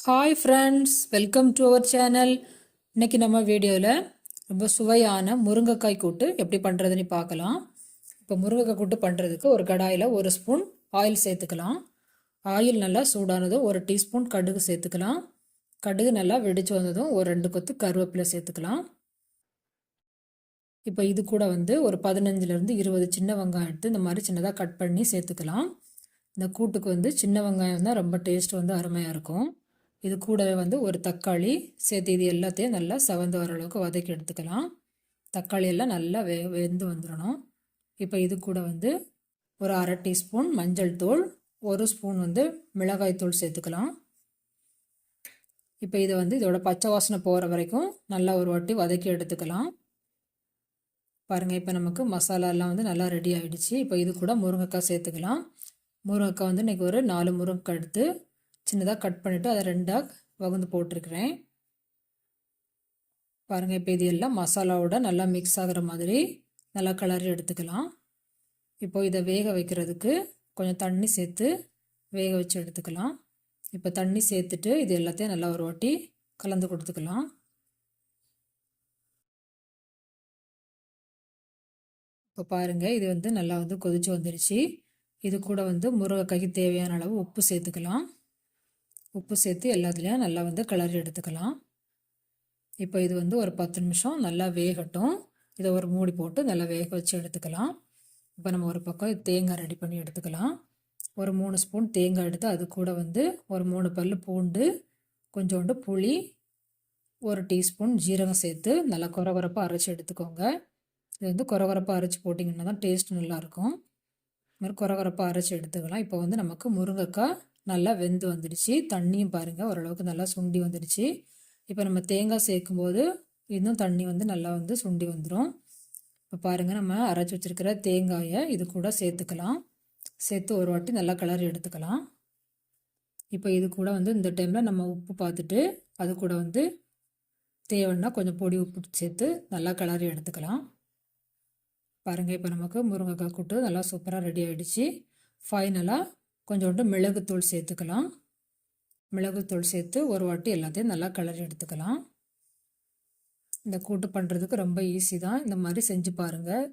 Hi friends welcome to our channel இன்றைக்கி நம்ம வீடியோவில் ரொம்ப சுவையான முருங்கைக்காய் கூட்டு எப்படி பண்ணுறதுன்னு பார்க்கலாம். இப்போ முருங்கைக்காய் கூட்டு பண்ணுறதுக்கு ஒரு கடாயில் ஒரு ஸ்பூன் ஆயில் சேர்த்துக்கலாம். ஆயில் நல்லா சூடானதும் ஒரு டீஸ்பூன் கடுகு சேர்த்துக்கலாம். கடுகு நல்லா வெடிச்சு வந்ததும் ஒரு ரெண்டு கொத்து கருவேப்பிலை சேர்த்துக்கலாம். இப்போ இது கூட வந்து ஒரு பதினஞ்சுலேருந்து இருபது சின்ன வெங்காயம் எடுத்து இந்த மாதிரி சின்னதாக கட் பண்ணி சேர்த்துக்கலாம். இந்த கூட்டுக்கு வந்து சின்ன வெங்காயம் தான் ரொம்ப டேஸ்ட் வந்து அருமையாக இருக்கும். இது கூடவே வந்து ஒரு தக்காளி சேர்த்து இது எல்லாத்தையும் நல்லா செவந்து வர அளவுக்கு வதக்கி எடுத்துக்கலாம். தக்காளி எல்லாம் நல்லா வெ வெந்து வந்துடணும் இப்போ இது கூட வந்து ஒரு அரை டீஸ்பூன் மஞ்சள் தூள் ஒரு ஸ்பூன் வந்து மிளகாய் தூள் சேர்த்துக்கலாம். இப்போ இதை வந்து இதோட பச்சை வாசனை போகிற வரைக்கும் நல்லா ஒரு வாட்டி வதக்கி எடுத்துக்கலாம். பாருங்கள் இப்போ நமக்கு மசாலாலாம் வந்து நல்லா ரெடி ஆகிடுச்சு இப்போ இது கூட முருங்கைக்காய் சேர்த்துக்கலாம். முருங்கைக்காய் வந்து இன்றைக்கி ஒரு நாலு முருங்கைக்காய் எடுத்து சின்னதாக கட் பண்ணிவிட்டு அதை ரெண்டாக வகுந்து போட்டிருக்கிறேன். பாருங்கள் இப்போ இது எல்லாம் மசாலாவோட நல்லா மிக்ஸ் ஆகிற மாதிரி நல்லா கலரி எடுத்துக்கலாம். இப்போ இதை வேக வைக்கிறதுக்கு கொஞ்சம் தண்ணி சேர்த்து வேக வச்சு எடுத்துக்கலாம். இப்போ தண்ணி சேர்த்துட்டு இது எல்லாத்தையும் நல்லா ஒரு வாட்டி கலந்து கொடுத்துக்கலாம். இப்போ பாருங்கள் இது வந்து நல்லா வந்து கொதிச்சு வந்துருச்சு. இது கூட வந்து முருங்கைக்காய்க்கு தேவையான அளவு உப்பு சேர்த்துக்கலாம். உப்பு சேர்த்து எல்லாத்துலேயும் நல்லா வந்து கிளறி எடுத்துக்கலாம். இப்போ இது வந்து ஒரு பத்து நிமிஷம் நல்லா வேகட்டும். இதை ஒரு மூடி போட்டு நல்லா வேக வச்சு எடுத்துக்கலாம். இப்போ நம்ம ஒரு பக்கம் தேங்காய் ரெடி பண்ணி எடுத்துக்கலாம். ஒரு மூணு ஸ்பூன் தேங்காய் எடுத்து அது கூட வந்து ஒரு மூணு பல் பூண்டு கொஞ்சோண்டு புளி ஒரு டீஸ்பூன் ஜீரகம் சேர்த்து நல்லா குறகுறப்பாக அரைச்சி எடுத்துக்கோங்க. இது வந்து குறகுறப்பாக அரைச்சி போட்டிங்கன்னா தான் டேஸ்ட் நல்லாயிருக்கும் இது மாதிரி குறகுறப்பாக அரைச்சி எடுத்துக்கலாம். இப்போ வந்து நமக்கு முருங்கைக்காய் நல்லா வெந்து வந்துடுச்சு. தண்ணியும் பாருங்கள் ஓரளவுக்கு நல்லா சுண்டி வந்துடுச்சு. இப்போ நம்ம தேங்காய் சேர்க்கும்போது இன்னும் தண்ணி வந்து நல்லா வந்து சுண்டி வந்துடும் இப்போ பாருங்கள் நம்ம அரைச்சி வச்சுருக்கிற தேங்காயை இது கூட சேர்த்துக்கலாம். சேர்த்து ஒரு வாட்டி நல்லா கலர் எடுத்துக்கலாம். இப்போ இது கூட வந்து இந்த டைமில் நம்ம உப்பு பார்த்துட்டு அது கூட வந்து தேவைன்னா கொஞ்சம் பொடி உப்பு சேர்த்து நல்லா கலரி எடுத்துக்கலாம். பாருங்கள் இப்போ நமக்கு முருங்கைக்காய் கூட்டு நல்லா சூப்பராக ரெடி ஆகிடுச்சு ஃபைனலாக கொஞ்சோண்டு மிளகுத்தூள் சேர்த்துக்கலாம். மிளகுத்தூள் சேர்த்து ஒரு வாட்டி எல்லாத்தையும் நல்லா கிளறி எடுத்துக்கலாம். இந்த கூட்டு பண்ணுறதுக்கு ரொம்ப ஈஸி தான். இந்த மாதிரி செஞ்சு பாருங்கள்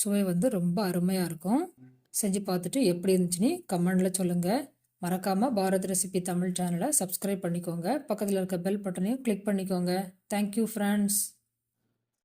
சுவை வந்து ரொம்ப அருமையாக இருக்கும். செஞ்சு பார்த்துட்டு எப்படி இருந்துச்சுன்னு கமெண்டில் சொல்லுங்கள் மறக்காமல் பாரத் ரெசிபி தமிழ் சேனலை சப்ஸ்கிரைப் பண்ணிக்கோங்க. பக்கத்தில் இருக்க பெல் பட்டனையும் கிளிக் பண்ணிக்கோங்க. Thank you friends